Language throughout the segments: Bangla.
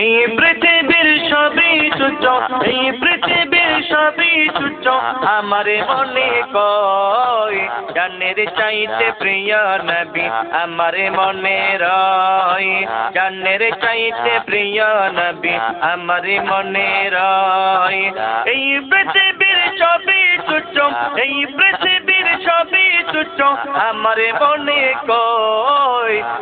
এই পৃথিবীর সবই তুচ্ছ এই পৃথিবীর সবই তুচ্ছ আমারে মনে কয়, জানের চাইতে প্রিয় নবী, আমারে মনে রয়, জানের চাইতে প্রিয় নবী, আমারে মনে রয়। এই পৃথিবীর সবই তুচ্ছ এই পৃথিবীর সবই তুচ্ছ আমারে মনে কয়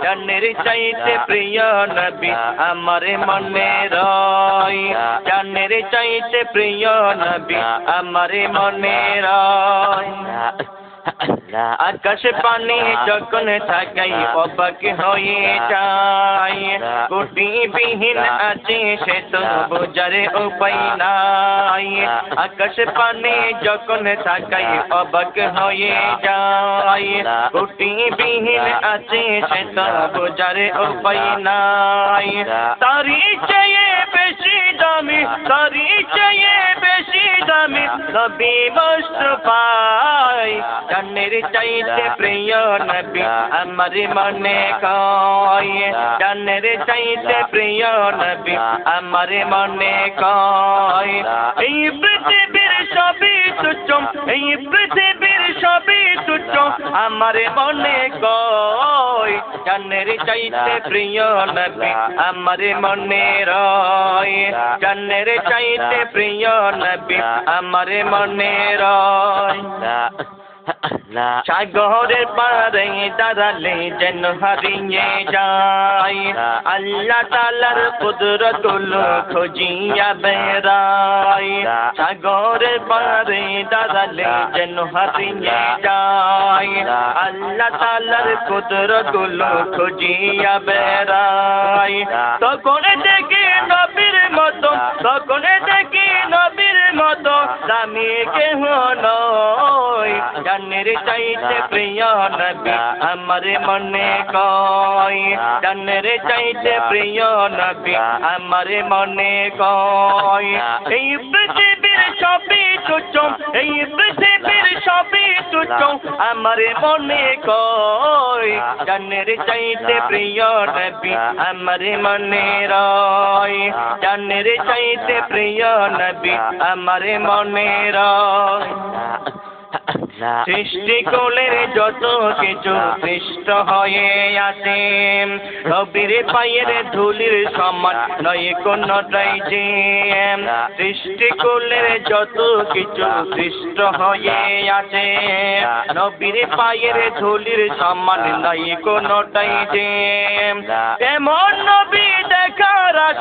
জানের চাইতে প্রিয় নবী আমার মনে রয়। জানের চাইতে প্রিয় নবী আমার মনে রয়। আকাশে পানি যখন থাকাই অবাক হয়ে যায় কোটি বিহীন আছে সে তো বোঝার উপায় নাই আকাশে পানি যখন থাকাই অবাক হয়ে যায় কোটি বিহীন আছে সে তো বোঝার উপায় নাই তারি চেয়ে বেশি দামি তারি চেয়ে বেশি দামি নবী বস্তু পাই জানের চাইতে প্রিয় নবী আমার মনে কয়। জানের চাইতে প্রিয় নবী আমার মনে কয়। এই পৃথিবীর সবই তুচ্ছ, এই পৃথিবীর সবই তুচ্ছ, আমার মনে কয়। জানের চাইতে প্রিয় নবী আমার মনে রয়। জানের চাইতে প্রিয় নবী আমার মনে রয়। সাগরের পারে দাঁড়ালে যেন হারিয়ে যায়। আল্লাহ তালার কুদরতুল খুঁজিয়া বেড়ায়। সাগরের পারে দাঁড়ালে যেন হারিয়ে যায়। আল্লাহ তালার কুদরতুল খুঁজিয়া বেড়াই তখন দেখি নবীর মতো, তখন দেখি নবীর মতো দামি কেহ নয়। জানের চাইতে প্রিয় নবী আমার মনে কয় জানের চাইতে প্রিয় নবী আমার মনে কয় এই পৃথিবীর সবই তুচ্ছ এই পৃথিবীর সবই তুচ্ছ আমার মনে কয় জানের চাইতে প্রিয় নবী আমার মনে রয় জানের চাইতে প্রিয় নবী আমার মনে রয় সৃষ্টি কোলের যত কিছু সৃষ্ট হয়ে আছে রবির পায়ের ধুলির সমান নয় কোনটাই যে। সৃষ্টি কোলের যত কিছু সৃষ্ট হয়ে আছে নবীর পায়ের ধুলির সমান নয় কোনটাই যে। এমন নবী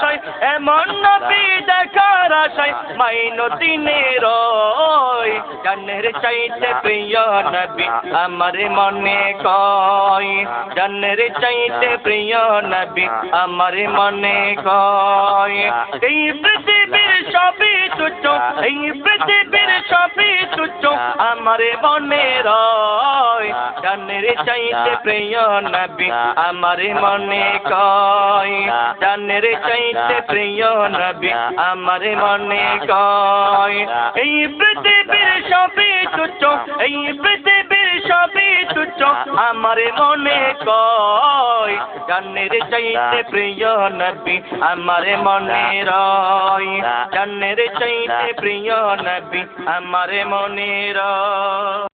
আশায়, এমন নবী দেখার আশায় মাইনতিনে রয় জানের চাইতে প্রিয় নবী আমার মনে কয়। জানের চাইতে প্রিয় নবী আমার মনে কয়। এই পৃথিবীর সবই আমার মনে রয় চাইতে প্রিয় নবী আমার মনে কয় জানের চাইতে প্রিয় নবী আমার মনে কয় এই পৃথিবীর সবই তুচ্ছ এই পৃথিবীর সবই তুচ্ছ। আমার মনে কয় জানের চাইতে প্রিয় নবী আমার মনে রয়। জানের চাইতে প্রিয় নবী আমার মনে রয়।